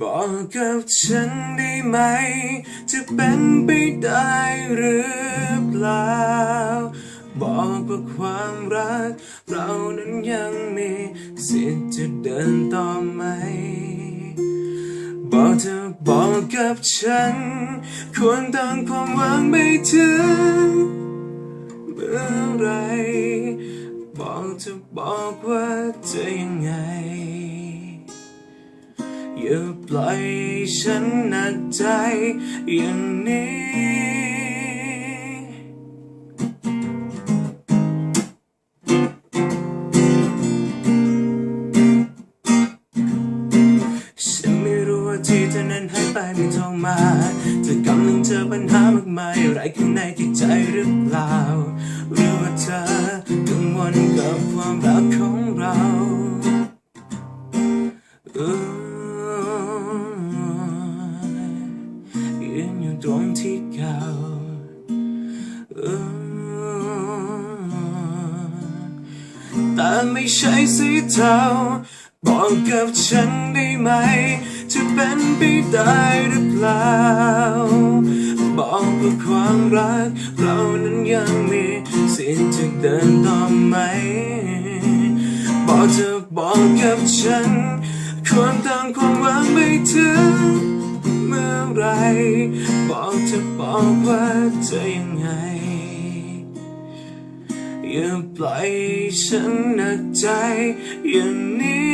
บอกกับฉันได้ไหม จะเป็นไปได้หรือเปล่า บอกว่าความรัก เรานั้นยังมีสิทธิ์จะเดินต่อไหม บอกเธอบอกกับฉัน ควรตั้งความหวังไม่ถึงเมื่อไร บอกเธอบอกว่าจะยังไง อย่าปล่อยฉันหนักใจอย่างนี้ฉันไม่รู้ว่าที่เธอนั้นหายไปไม่โทรมาเธอกำลังเจอปัญหามากมายอะไรข้างในที่ใจหรือเปล่าหรือว่าเธอกังวล แต่ไม่ใช่สีเทาบอกกับฉันได้ไหม จะเป็นไปได้หรือเปล่า บอกว่าความรัก เรานั้นยังมีสิทธิ์จะเดินต่อไหม บอกเธอบอกกับฉัน ควรตั้งความหวังไม่ถึงเมื่อไร บอกเธอบอกว่าจะยังไง อย่าปล่อยฉันหนักใจอย่างนี้